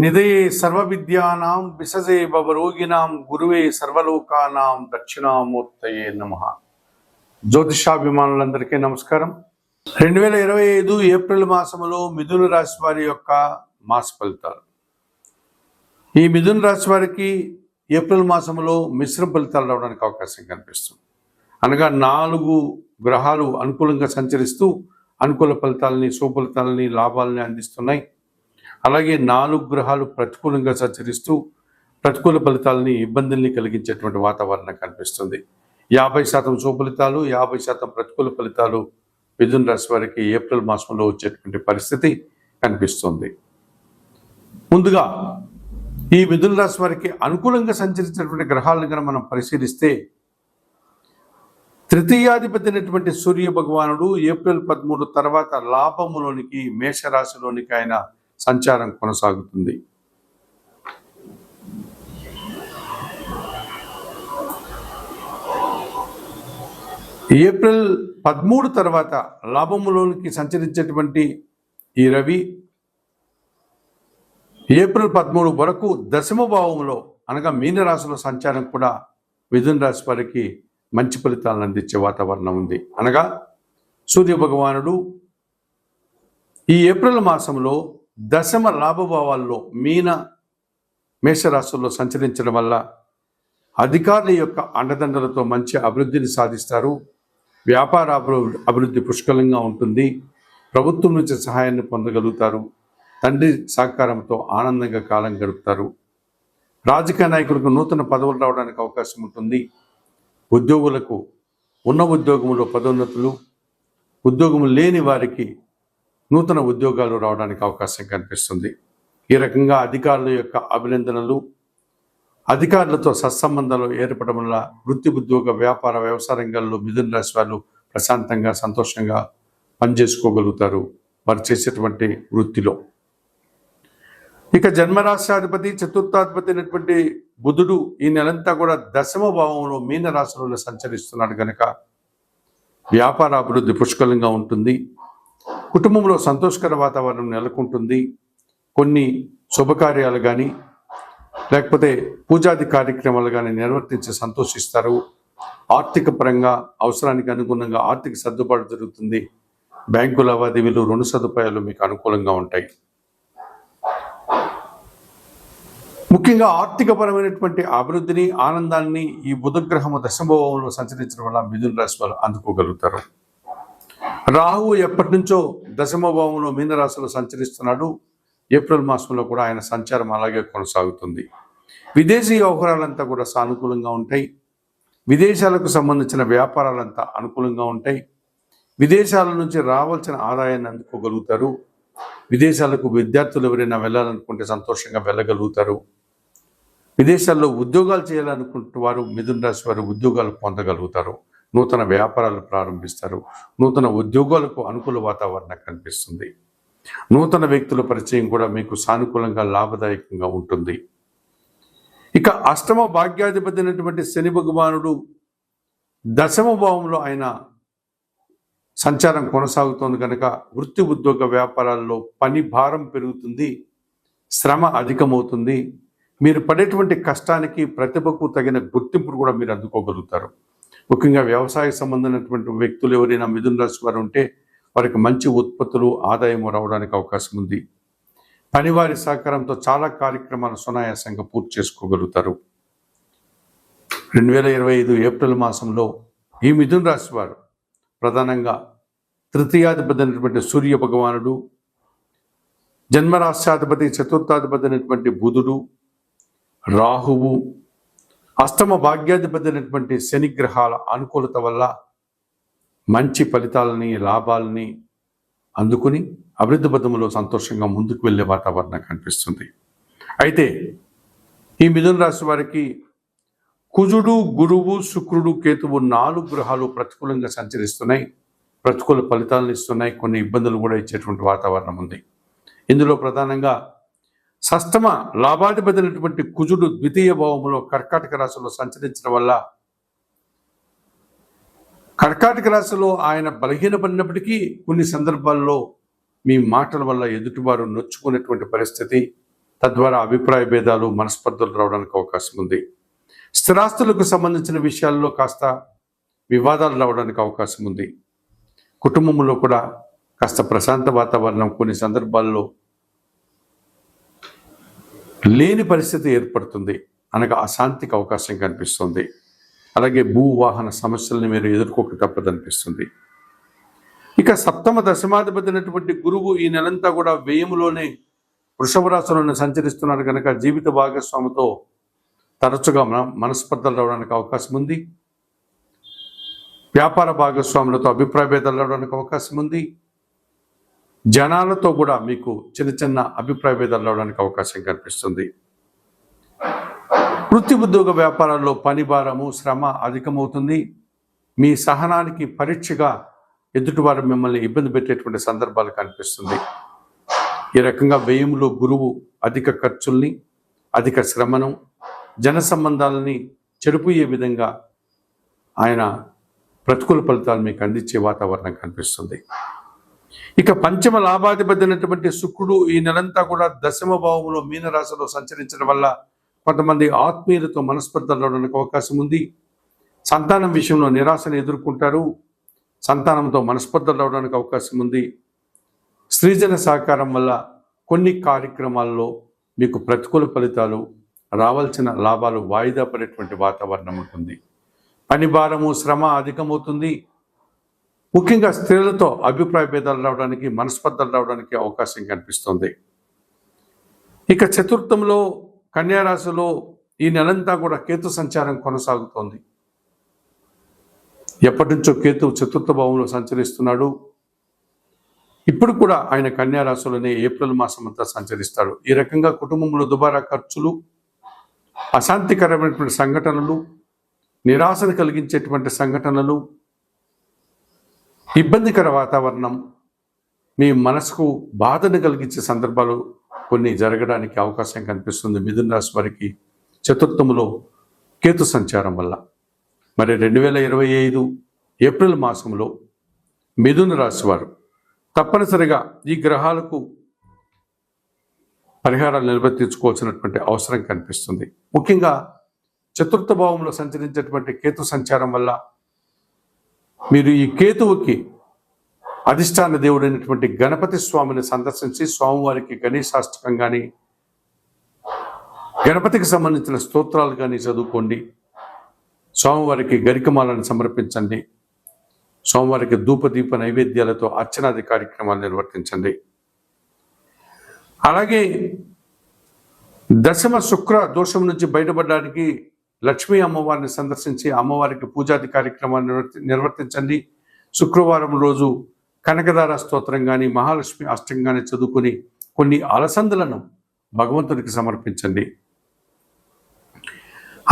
నిధయే సర్వవిద్యానాం విసజే భవరోగిణాం గురువే సర్వలోకానాం దక్షిణామూర్తయే నమ. జ్యోతిషాభిమానులందరికీ నమస్కారం. రెండు వేల ఇరవై ఐదు ఏప్రిల్ మాసములో మిథున రాశి వారి యొక్క మాస ఫలితాలు. ఈ మిథున రాశి వారికి ఏప్రిల్ మాసంలో మిశ్రమ ఫలితాలు రావడానికి అవకాశం కనిపిస్తుంది. అనగా నాలుగు గ్రహాలు అనుకూలంగా సంచరిస్తూ అనుకూల ఫలితాలని సుఫలితాలని లాభాలని అందిస్తున్నాయి. అలాగే నాలుగు గ్రహాలు ప్రతికూలంగా సంచరిస్తూ ప్రతికూల ఫలితాలని ఇబ్బందుల్ని కలిగించేటువంటి వాతావరణం కనిపిస్తుంది. యాభై శాతం సుఫలితాలు యాభై శాతం ప్రతికూల ఫలితాలు మిథున రాశి వారికి ఏప్రిల్ మాసంలో వచ్చేటువంటి పరిస్థితి కనిపిస్తుంది. ముందుగా ఈ మిథున రాశి వారికి అనుకూలంగా సంచరించినటువంటి గ్రహాలను కనుక మనం పరిశీలిస్తే తృతీయాధిపతి అయినటువంటి సూర్య భగవానుడు ఏప్రిల్ పదమూడు తర్వాత లాభములోనికి మేషరాశిలోనికి ఆయన సంచారం కొనసాగుతుంది. ఏప్రిల్ పదమూడు తర్వాత లాభములోనికి సంచరించేటువంటి ఈ రవి ఏప్రిల్ పదమూడు వరకు దశమ భావంలో అనగా మీనరాశిలో సంచారం కూడా మిథున రాశి వారికి మంచి ఫలితాలను అందించే వాతావరణం ఉంది. అనగా సూర్య భగవానుడు ఈ ఏప్రిల్ మాసంలో దశమ లాభభావాల్లో మీన మేషరాశుల్లో సంచరించడం వల్ల అధికారుల యొక్క అండదండలతో మంచి అభివృద్ధిని సాధిస్తారు. వ్యాపార అభివృద్ధి అభివృద్ధి పుష్కలంగా ఉంటుంది. ప్రభుత్వం నుంచి సహాయాన్ని పొందగలుగుతారు. తండ్రి సహకారంతో ఆనందంగా కాలం గడుపుతారు. రాజకీయ నాయకులకు నూతన పదవులు రావడానికి అవకాశం ఉంటుంది. ఉద్యోగులకు ఉన్న ఉద్యోగంలో పదోన్నతులు ఉద్యోగం లేని వారికి నూతన ఉద్యోగాలు రావడానికి అవకాశం కనిపిస్తుంది. ఈ రకంగా అధికారుల యొక్క అభినందనలు అధికారులతో సత్సంబంధాలు ఏర్పడడం వల్ల వృత్తి ఉద్యోగ వ్యాపార వ్యవసాయ రంగాల్లో మిథున రాశి వాళ్ళు ప్రశాంతంగా సంతోషంగా పనిచేసుకోగలుగుతారు వారు చేసేటువంటి వృత్తిలో. ఇక జన్మరాశ్యాధిపతి చతుర్థాధిపతి అయినటువంటి బుధుడు ఈ నెలంతా కూడా దశమ భావంలో మీన రాశిలో సంచరిస్తున్నాడు కనుక వ్యాపార అభివృద్ధి పుష్కలంగా ఉంటుంది. కుటుంబంలో సంతోషకర వాతావరణం నెలకొంటుంది. కొన్ని శుభకార్యాలు కానీ లేకపోతే పూజాది కార్యక్రమాలు కానీ నిర్వర్తించి సంతోషిస్తారు. ఆర్థిక పరంగా అవసరానికి అనుగుణంగా ఆర్థిక సర్దుబాటు జరుగుతుంది. బ్యాంకు లావాదేవీలు రుణ సదుపాయాలు మీకు అనుకూలంగా ఉంటాయి. ముఖ్యంగా ఆర్థికపరమైనటువంటి అభివృద్ధిని ఆనందాన్ని ఈ బుధగ్రహము దశభావంలో సంచరించడం వల్ల మిథున రాశి వాళ్ళు అందుకోగలుగుతారు. రాహువు ఎప్పటి నుంచో దశమభావంలో మీనరాశిలో సంచరిస్తున్నాడు. ఏప్రిల్ మాసంలో కూడా ఆయన సంచారం అలాగే కొనసాగుతుంది. విదేశీ వ్యవహారాలంతా కూడా సానుకూలంగా ఉంటాయి. విదేశాలకు సంబంధించిన వ్యాపారాలంతా అనుకూలంగా ఉంటాయి. విదేశాల నుంచి రావాల్సిన ఆదాయాన్ని అందుకోగలుగుతారు. విదేశాలకు విద్యార్థులు ఎవరైనా వెళ్ళాలనుకుంటే సంతోషంగా వెళ్ళగలుగుతారు. విదేశాల్లో ఉద్యోగాలు చేయాలనుకుంటున్న వారు మిథున రాశి వారు ఉద్యోగాలు పొందగలుగుతారు. నూతన వ్యాపారాలు ప్రారంభిస్తారు. నూతన ఉద్యోగాలకు అనుకూల వాతావరణం కనిపిస్తుంది. నూతన వ్యక్తుల పరిచయం కూడా మీకు సానుకూలంగా లాభదాయకంగా ఉంటుంది. ఇక అష్టమ భాగ్యాధిపతి అయినటువంటి శని భగవానుడు దశమ భావంలో ఆయన సంచారం కొనసాగుతోంది కనుక వృత్తి ఉద్యోగ వ్యాపారాల్లో పని భారం పెరుగుతుంది శ్రమ అధికమవుతుంది. మీరు పడేటువంటి కష్టానికి ప్రతిభకు తగిన గుర్తింపును కూడా మీరు అందుకోగలుగుతారు. ముఖ్యంగా వ్యవసాయ సంబంధమైనటువంటి వ్యక్తులు ఎవరైనా మిథున రాశి వారు ఉంటే వారికి మంచి ఉత్పత్తులు ఆదాయం రావడానికి అవకాశం ఉంది. పనివారి సహకారంతో చాలా కార్యక్రమాలు సునాయాసంగా పూర్తి చేసుకోగలుగుతారు. రెండు వేల ఇరవై ఐదు ఏప్రిల్ మాసంలో ఈ మిథున రాశి వారు ప్రధానంగా తృతీయాధిపతి అయినటువంటి సూర్య భగవానుడు జన్మరాశ్యాధిపతి చతుర్థాధిపతి అయినటువంటి బుధుడు రాహువు అష్టమ భాగ్యాధిపతి అయినటువంటి శని గ్రహాల అనుకూలత వల్ల మంచి ఫలితాలని లాభాలని అందుకుని అభివృద్ధి పథంలో సంతోషంగా ముందుకు వెళ్ళే వాతావరణం కనిపిస్తుంది. అయితే ఈ మిథున రాశి వారికి కుజుడు గురువు శుక్రుడు కేతువు నాలుగు గ్రహాలు ప్రతికూలంగా సంచరిస్తున్నాయి. ప్రతికూల ఫలితాలను ఇస్తున్నాయి. కొన్ని ఇబ్బందులు కూడా ఇచ్చేటువంటి వాతావరణం ఉంది. ఇందులో ప్రధానంగా సస్తమ లాభాధిపతి కుజుడు ద్వితీయ భావంలో కర్కాటక రాశిలో సంచరించడం వల్ల కర్కాటక రాశిలో ఆయన బలహీనపడినప్పటికీ కొన్ని సందర్భాల్లో మీ మాటల వల్ల ఎదుటివారు నొచ్చుకునేటువంటి పరిస్థితి తద్వారా అభిప్రాయ భేదాలు మనస్పర్ధలు రావడానికి అవకాశం ఉంది. స్థిరాస్తులకు సంబంధించిన విషయాల్లో కాస్త వివాదాలు రావడానికి అవకాశం ఉంది. కుటుంబంలో కూడా కాస్త ప్రశాంత వాతావరణం కొన్ని సందర్భాల్లో లేని పరిస్థితి ఏర్పడుతుంది. అనగా అశాంతికి అవకాశం కనిపిస్తుంది. అలాగే భూవాహన సమస్యలను సమస్యల్ని మీరు ఎదుర్కోక తప్పదనిపిస్తుంది ఇక సప్తమ దశమాధిపతి అయినటువంటి గురువు ఈ నెలంతా కూడా వ్యయములోనే వృషభ రాశులను సంచరిస్తున్నారు కనుక జీవిత భాగస్వామితో తరచుగా మన మనస్పర్ధలు రావడానికి అవకాశం ఉంది. వ్యాపార భాగస్వాములతో అభిప్రాయ భేదాలు రావడానికి అవకాశం ఉంది. జనాలతో కూడా మీకు చిన్న చిన్న అభిప్రాయ భేదాలు రావడానికి అవకాశం కనిపిస్తుంది వృత్తి ఉద్యోగ వ్యాపారాల్లో పని భారము శ్రమ అధికమవుతుంది. మీ సహనానికి పరీక్షగా ఎదుటివారు మిమ్మల్ని ఇబ్బంది పెట్టేటువంటి సందర్భాలు కనిపిస్తుంది. ఈ రకంగా వ్యయంలో గురువు అధిక ఖర్చుల్ని అధిక శ్రమను జన సంబంధాలని చెడిపోయే విధంగా ఆయన ప్రతికూల ఫలితాలు మీకు అందించే వాతావరణం కనిపిస్తుంది. ఇక పంచమ లాభాధిపతి అయినటువంటి శుక్రుడు ఈ నెలంతా కూడా దశమ భావంలో మీనరాశిలో సంచరించడం వల్ల కొంతమంది ఆత్మీయులతో మనస్పర్ధలు రావడానికి అవకాశం ఉంది. సంతానం విషయంలో నిరాశను ఎదుర్కొంటారు. సంతానంతో మనస్పర్ధలు రావడానికి అవకాశం ఉంది. స్త్రీజన సహకారం వల్ల కొన్ని కార్యక్రమాల్లో మీకు ప్రతికూల ఫలితాలు రావాల్సిన లాభాలు వాయిదా పడేటువంటి వాతావరణం ఉంటుంది. పని భారము శ్రమ అధికమవుతుంది. ముఖ్యంగా స్త్రీలతో అభిప్రాయ భేదాలు రావడానికి మనస్పర్ధలు రావడానికి అవకాశం కనిపిస్తుంది. ఇక చతుర్థంలో కన్యారాశిలో ఈ నెలంతా కూడా కేతు సంచారం కొనసాగుతోంది. ఎప్పటి నుంచో కేతు చతుర్థ భావంలో సంచరిస్తున్నాడు. ఇప్పుడు కూడా ఆయన కన్యారాశులనే ఏప్రిల్ మాసం అంతా సంచరిస్తాడు. ఈ రకంగా కుటుంబంలో దుబారా ఖర్చులు అశాంతికరమైనటువంటి సంఘటనలు నిరాశను కలిగించేటువంటి సంఘటనలు ఇబ్బందికర వాతావరణం మీ మనసుకు బాధను కలిగించే సందర్భాలు కొన్ని జరగడానికి అవకాశం కనిపిస్తుంది. మిథున రాశి వారికి చతుర్థములో కేతు సంచారం వల్ల. మరి రెండు వేల ఇరవై ఐదు ఏప్రిల్ మాసంలో మిథున రాశి వారు తప్పనిసరిగా ఈ గ్రహాలకు పరిహారాలు నిర్వర్తించుకోవాల్సినటువంటి అవసరం కనిపిస్తుంది. ముఖ్యంగా చతుర్థ భావంలో సంచరించేటువంటి కేతు సంచారం వల్ల మీరు ఈ కేతువుకి అధిష్టాన దేవుడైనటువంటి గణపతి స్వామిని సందర్శించి స్వామివారికి గణేశాష్టకం కానీ గణపతికి సంబంధించిన స్తోత్రాలు కానీ చదువుకోండి. స్వామివారికి గరికమాలను సమర్పించండి. స్వామివారికి ధూపదీప నైవేద్యాలతో అర్చనాది కార్యక్రమాలు నిర్వర్తించండి. అలాగే దశమ శుక్ర దోషం నుంచి బయటపడడానికి లక్ష్మీ అమ్మవారిని సందర్శించి అమ్మవారికి పూజాది కార్యక్రమాన్ని నిర్వర్తించండి. శుక్రవారం రోజు కనకదార స్తోత్రం కానీ మహాలక్ష్మి అష్టం కానీ చదువుకొని కొన్ని అలసందులను భగవంతుడికి సమర్పించండి.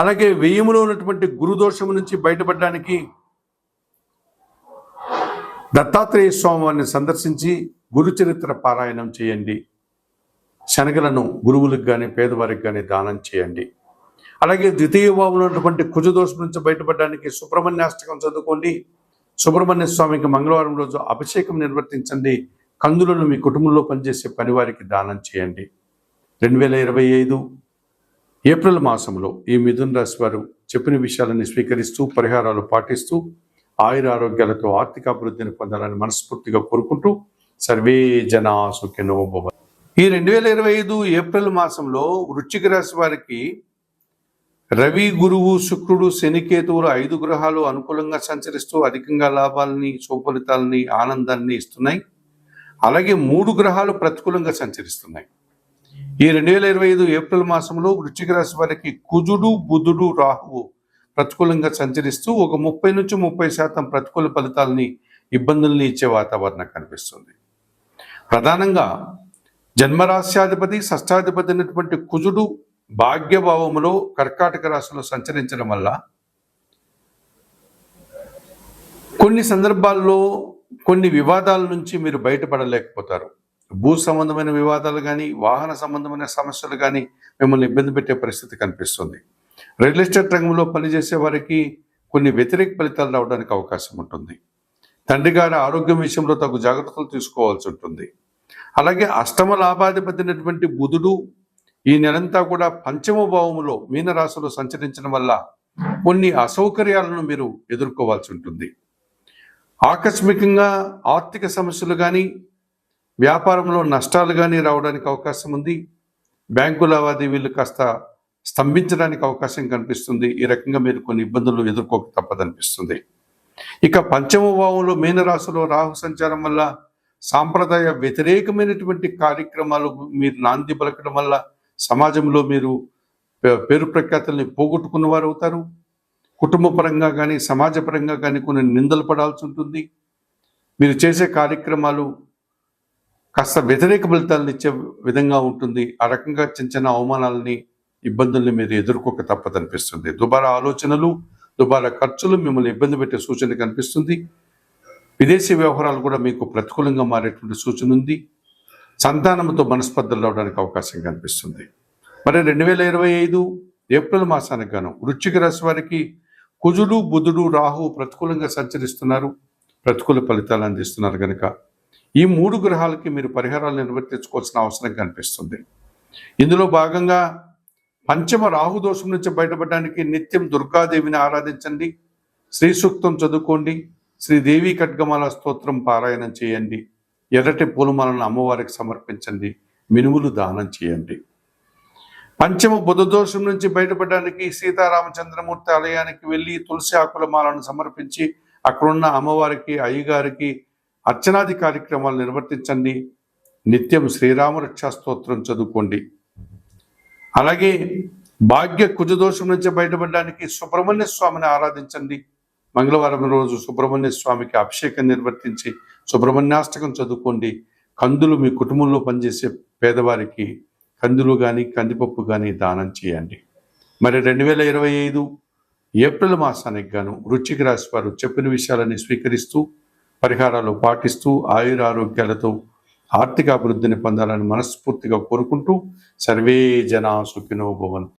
అలాగే వెయ్యములో ఉన్నటువంటి గురుదోషము నుంచి బయటపడడానికి దత్తాత్రేయ స్వామివారిని సందర్శించి గురుచరిత్ర పారాయణం చేయండి. శనగలను గురువులకు కానీ పేదవారికి కానీ దానం చేయండి. అలాగే ద్వితీయ భావంలో ఉన్నటువంటి కుజదోషం నుంచి బయటపడడానికి సుబ్రహ్మణ్యాష్టకం చదువుకోండి. సుబ్రహ్మణ్య స్వామికి మంగళవారం రోజు అభిషేకం నిర్వర్తించండి. కందులను మీ కుటుంబంలో పనిచేసే పనివారికి దానం చేయండి. రెండు వేల ఇరవై ఐదు ఏప్రిల్ మాసంలో ఈ మిథున్ రాశి వారు చెప్పిన విషయాలని స్వీకరిస్తూ పరిహారాలు పాటిస్తూ ఆయుర ఆరోగ్యాలతో ఆర్థిక అభివృద్ధిని పొందాలని మనస్ఫూర్తిగా కోరుకుంటూ సర్వే జనా సుఖినో ఈ రెండు వేల ఇరవై ఐదు ఏప్రిల్ మాసంలో వృశ్చిక రాశి వారికి రవి గురువు శుక్రుడు శనికేతువులు ఐదు గ్రహాలు అనుకూలంగా సంచరిస్తూ అధికంగా లాభాలని సుఫలితాలని ఆనందాన్ని ఇస్తున్నాయి. అలాగే మూడు గ్రహాలు ప్రతికూలంగా సంచరిస్తున్నాయి. ఈ రెండు వేల ఇరవై ఐదు ఏప్రిల్ మాసంలో వృశ్చిక రాశి వారికి కుజుడు బుధుడు రాహువు ప్రతికూలంగా సంచరిస్తూ ఒక ముప్పై నుంచి ముప్పై శాతం ప్రతికూల ఫలితాలని ఇబ్బందుల్ని ఇచ్చే వాతావరణం కనిపిస్తుంది. ప్రధానంగా జన్మరాశ్యాధిపతి షష్టాధిపతి అయినటువంటి కుజుడు భాగ్యభావములో కర్కాటక రాశిలో సంచరించడం వల్ల కొన్ని సందర్భాల్లో కొన్ని వివాదాల నుంచి మీరు బయటపడలేకపోతారు. భూ సంబంధమైన వివాదాలు కానీ వాహన సంబంధమైన సమస్యలు కానీ మిమ్మల్ని ఇబ్బంది పెట్టే పరిస్థితి కనిపిస్తుంది. రియల్ ఎస్టేట్ రంగంలో పనిచేసే వారికి కొన్ని వ్యతిరేక ఫలితాలు రావడానికి అవకాశం ఉంటుంది. తండ్రి గారి ఆరోగ్యం విషయంలో తగు జాగ్రత్తలు తీసుకోవాల్సి ఉంటుంది. అలాగే అష్టమ లాభాధిపతి బుధుడు ఈ నెలంతా కూడా పంచమ భావములో మీనరాశిలో సంచరించడం వల్ల కొన్ని అసౌకర్యాలను మీరు ఎదుర్కోవాల్సి ఉంటుంది. ఆకస్మికంగా ఆర్థిక సమస్యలు కానీ వ్యాపారంలో నష్టాలు కానీ రావడానికి అవకాశం ఉంది. బ్యాంకు లావాదేవీలు కాస్త స్తంభించడానికి అవకాశం కనిపిస్తుంది. ఈ రకంగా మీరు కొన్ని ఇబ్బందులు ఎదుర్కోక తప్పదనిపిస్తుంది. ఇక పంచమ భావంలో మీనరాశిలో రాహు సంచారం వల్ల సాంప్రదాయ వ్యతిరేకమైనటువంటి కార్యక్రమాలు మీరు నాంది పలకడం వల్ల సమాజంలో మీరు పే- పేరు ప్రఖ్యాతుల్ని పోగొట్టుకున్న వారు అవుతారు. కుటుంబ పరంగా కానీ సమాజ పరంగా కానీ కొన్ని నిందలు పడాల్సి ఉంటుంది. మీరు చేసే కార్యక్రమాలు కాస్త వ్యతిరేక ఫలితాలను ఇచ్చే విధంగా ఉంటుంది. ఆ రకంగా చిన్న చిన్న అవమానాలని ఇబ్బందుల్ని మీరు ఎదుర్కోక తప్పదనిపిస్తుంది దుబారా ఆలోచనలు దుబారా ఖర్చులు మిమ్మల్ని ఇబ్బంది పెట్టే సూచన కనిపిస్తుంది. విదేశీ వ్యవహారాలు కూడా మీకు ప్రతికూలంగా మారేటువంటి సూచన ఉంది. సంతానంతో మనస్పర్ధలు రావడానికి అవకాశం కనిపిస్తుంది. మరి రెండు వేల ఇరవై ఐదు ఏప్రిల్ మాసానికి గాను వృశ్చిక రాశి వారికి కుజుడు బుధుడు రాహు ప్రతికూలంగా సంచరిస్తున్నారు. ప్రతికూల ఫలితాలు అందిస్తున్నారు కనుక ఈ మూడు గ్రహాలకి మీరు పరిహారాలు నిర్వర్తించుకోవాల్సిన అవసరం కనిపిస్తుంది. ఇందులో భాగంగా పంచమ రాహు దోషం నుంచి బయటపడడానికి నిత్యం దుర్గాదేవిని ఆరాధించండి. శ్రీ సూక్తం చదువుకోండి. శ్రీదేవి ఖడ్గమాల స్తోత్రం పారాయణం చేయండి. ఎర్రటి పూలమాలను అమ్మవారికి సమర్పించండి. మినుములు దానం చేయండి. పంచమ బుధ దోషం నుంచి బయటపడడానికి సీతారామచంద్రమూర్తి ఆలయానికి వెళ్ళి తులసి ఆకుల మాలను సమర్పించి అక్కడున్న అమ్మవారికి అయ్యగారికి అర్చనాది కార్యక్రమాలు నిర్వర్తించండి. నిత్యం శ్రీరామ రక్షా స్తోత్రం చదువుకోండి. అలాగే భాగ్య కుజదోషం నుంచి బయటపడడానికి సుబ్రహ్మణ్య స్వామిని ఆరాధించండి. మంగళవారం రోజు సుబ్రహ్మణ్య స్వామికి అభిషేకం నిర్వర్తించి సుబ్రహ్మణ్యాష్టకం చదువుకోండి. కందులు మీ కుటుంబంలో పనిచేసే పేదవారికి కందులు కానీ కందిపప్పు కానీ దానం చేయండి. మరి రెండు వేల ఇరవై ఐదు ఏప్రిల్ మాసానికి గాను వృచ్చిక రాశి వారు చెప్పిన విషయాలని స్వీకరిస్తూ పరిహారాలు పాటిస్తూ ఆయుర ఆరోగ్యాలతో ఆర్థిక అభివృద్ధిని పొందాలని మనస్ఫూర్తిగా కోరుకుంటూ సర్వే జనా సుఖినో భవంతు.